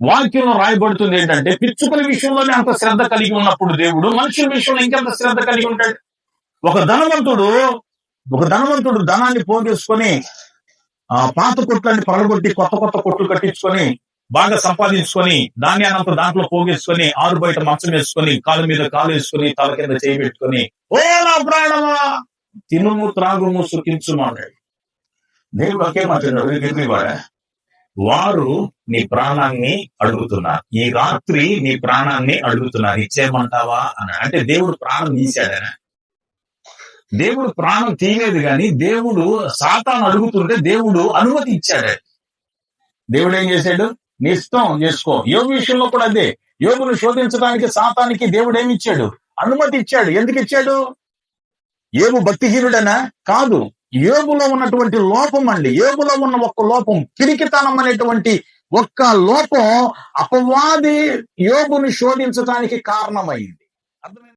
వాక్యంలో రాయబడుతుంది ఏంటంటే పిచ్చుకల విషయంలోనే అంత శ్రద్ధ కలిగి ఉన్నప్పుడు దేవుడు మనుషుల విషయంలో ఇంకెంత శ్రద్ధ కలిగి ఉంటాడు? ఒక ధనవంతుడు ఒక ధనవంతుడు ధనాన్ని పోగేసుకొని ఆ పాత కొట్లని పగలగొట్టి కొత్త కొత్త కొట్లు కట్టించుకొని బాగా సంపాదించుకొని ధాన్యానంత దాంట్లో పోగేసుకొని ఆరు బయట మంచం వేసుకొని కాలు మీద కాలు వేసుకొని తల కింద చేయి పెట్టుకొని ఓ నా ప్రాణమా తినుము త్రాగుము సుఖించుము అన్నాడు దేవుడు ఒకే మాట్లాడాడు వారు నీ ప్రాణాన్ని అడుగుతున్నారు. ఈ రాత్రి నీ ప్రాణాన్ని అడుగుతున్నారు. ఇచ్చేయమంటావా? అని. అంటే దేవుడు ప్రాణం తీశాడనా? దేవుడు ప్రాణం తీయలేదు కానీ దేవుడు సాతాను అడుగుతుంటే దేవుడు అనుమతి ఇచ్చాడు. దేవుడు ఏం చేశాడు? నీ ఇష్టం చేసుకో. యోగు విషయంలో కూడా అదే. యోగును శోధించడానికి సాతానికి దేవుడు ఏమి ఇచ్చాడు? అనుమతి ఇచ్చాడు. ఎందుకు ఇచ్చాడు? ఏబు భక్తిహీనుడనా? కాదు. యోగులో ఉన్నటువంటి లోపం అండి. యోగులో ఉన్న ఒక్క లోపం పిరికితనం అనేటువంటి ఒక్క లోపం అపవాది యోగుని శోధించడానికి కారణమైంది. అర్థమైంది?